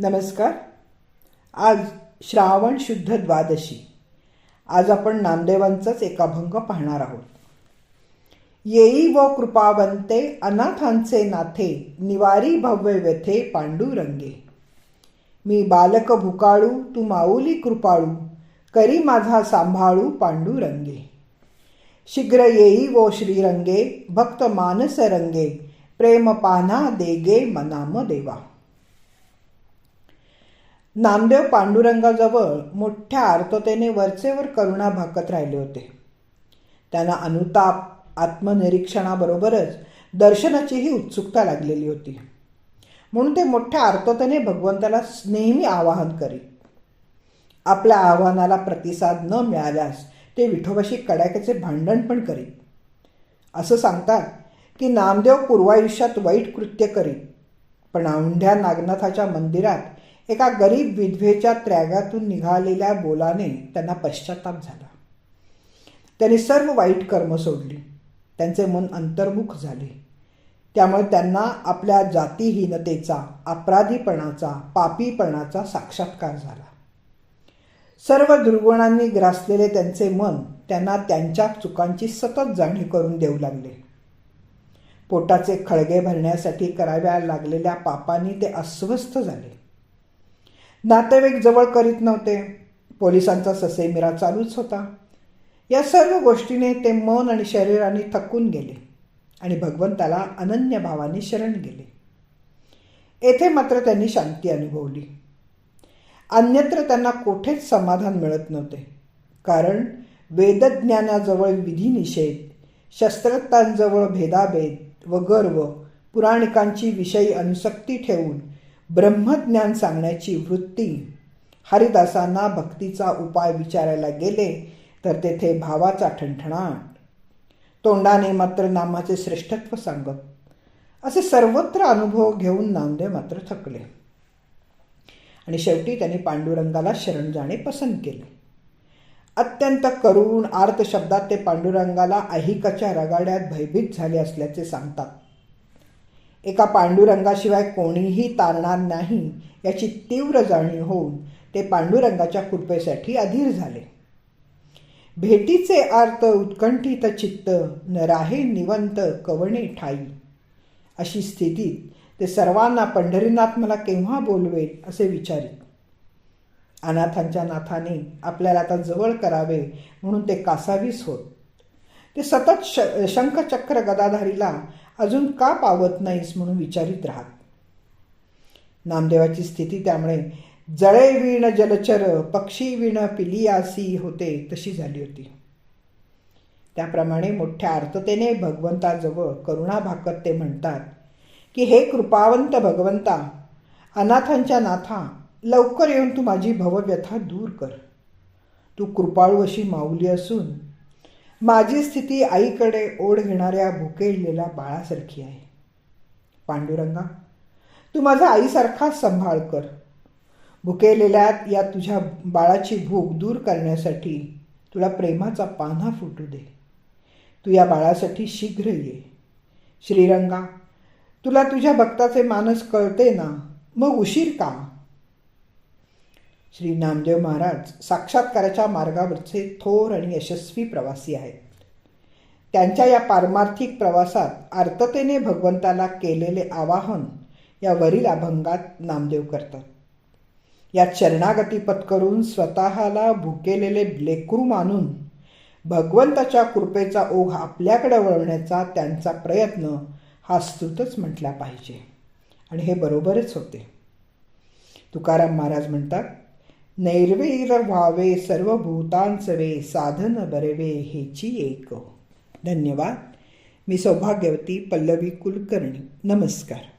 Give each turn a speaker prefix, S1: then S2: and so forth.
S1: नमस्कार. आज श्रावण शुद्ध द्वादशी. आज आपण नामदेवांचाच एक अभंग पाहणार आहोत. येई व कृपावंते अनाथांचे नाथे निवारी भव्य व्यथे पांडुरंगे. मी बालक भुकाळू तू माऊली कृपाळू करी माझा सांभाळू पांडुरंगे. शीघ्र येई वो श्रीरंगे भक्त मानस रंगे प्रेम पाना देगे मनाम देवा. नामदेव पांडुरंगाजवळ मोठ्या आर्ततेने वरचेवर करुणा भाकत राहिले होते. त्यांना अनुताप आत्मनिरीक्षणाबरोबरच दर्शनाचीही उत्सुकता लागलेली होती. म्हणून ते मोठ्या आर्ततेने भगवंताला नेहमी आवाहन करीत. आपल्या आव्हानाला प्रतिसाद न मिळाल्यास ते विठोबाशी कडाक्याचे भांडण पण करीत. असं सांगतात की नामदेव पूर्वायुष्यात वाईट कृत्य करीत पण औंढ्या नागनाथाच्या मंदिरात एका गरीब विधवेच्या त्रागातून निघालेल्या बोलाने त्यांना पश्चाताप झाला. त्यांनी सर्व वाईट कर्म सोडली. त्यांचे मन अंतर्मुख झाले. त्यामुळे त्यांना आपल्या जातीहीनतेचा अपराधीपणाचा पापीपणाचा साक्षात्कार झाला. सर्व दुर्गुणांनी ग्रासलेले त्यांचे मन त्यांना त्यांच्या चुकांची सतत जाणीव करून देऊ लागले. पोटाचे खळगे भरण्यासाठी कराव्या लागलेल्या पापांनी ते अस्वस्थ झाले. नातेवाईक जवळ करीत नव्हते. पोलिसांचा ससेमिरा चालूच होता. या सर्व गोष्टीने ते मन आणि शरीराने थकून गेले आणि भगवंताला अनन्य भावाने शरण गेले. येथे मात्र त्यांनी शांती अनुभवली. अन्यत्र त्यांना कोठेच समाधान मिळत नव्हते. कारण वेदज्ञानाजवळ विधिनिषेध शस्त्रतांजवळ भेदाभेद व गर्व पुराणिकांची विषयी अनुसक्ती ठेवून ब्रह्मज्ञान सांगण्याची वृत्ती हरिदासांना भक्तीचा उपाय विचारायला गेले तर तेथे भावाचा ठणठणाट. तोंडाने मात्र नामाचे श्रेष्ठत्व सांगत. असे सर्वत्र अनुभव घेऊन नामदेव मात्र थकले. आणि शेवटी त्यांनी पांडुरंगाला शरण जाणे पसंत केले. अत्यंत करुण आर्त शब्दात ते पांडुरंगाला ऐहिकाच्या रगाड्यात भयभीत झाले असल्याचे सांगतात. एका पांडुरंगाशिवाय कोणीही तारणार नाही याची तीव्र जाणीव होऊन ते पांडुरंगाच्या कृपेसाठी अधीर झाले. भेटीचे आर्त उत्कंठित चित्त न राहे निवंत कवणे ठाई. अशी स्थितीत ते सर्वांना पंढरीनाथ मला केव्हा बोलवेल असे विचारित. अनाथांच्या नाथाने आपल्याला आता जवळ करावे म्हणून ते कासावीस होत. ते सतत श शंखचक्र गदाधारीला अजून का पावत नाहीस म्हणून विचारित राहत. नामदेवाची स्थिती त्यामुळे जळे विण जलचर पक्षी विण पिलियासी होते तशी झाली होती. त्याप्रमाणे मोठ्या आर्ततेने भगवंताजवळ करुणा भाकत ते म्हणतात की हे कृपावंत भगवंता अनाथांच्या नाथा लवकर येऊन तू माझी भवव्यथा दूर कर. तू कृपाळू अशी माऊली असून माझी स्थिती आईकडे ओढ घेणाऱ्या भुकेलेल्या बाळासारखी आहे. पांडुरंगा तू माझा आईसारखाच सांभाळ कर. भुकेलेल्या या तुझ्या बाळाची भूक दूर करण्यासाठी तुला प्रेमाचा पान्हा फुटू दे. तू या बाळासाठी शीघ्र ये. श्रीरंगा तुला तुझ्या भक्ताचे मानस कळते ना? मग उशीर का? श्री नामदेव महाराज साक्षात्काराच्या मार्गावरचे थोर आणि यशस्वी प्रवासी आहेत. त्यांच्या या पारमार्थिक प्रवासात आर्ततेने भगवंताला केलेले आवाहन या वरील अभंगात नामदेव करतात. यात शरणागती पत्करून स्वतःला भुकेलेले लेकरू मानून भगवंताच्या कृपेचा ओघ आपल्याकडे वळवण्याचा त्यांचा प्रयत्न हा स्तुतच म्हटला पाहिजे. आणि हे बरोबरच होते. तुकाराम महाराज म्हणतात नैर्वेर व्हावे सर्व भूतांचवे साधन बरवे हेची एक. धन्यवाद. मी सौभाग्यवती पल्लवी कुलकर्णी. नमस्कार.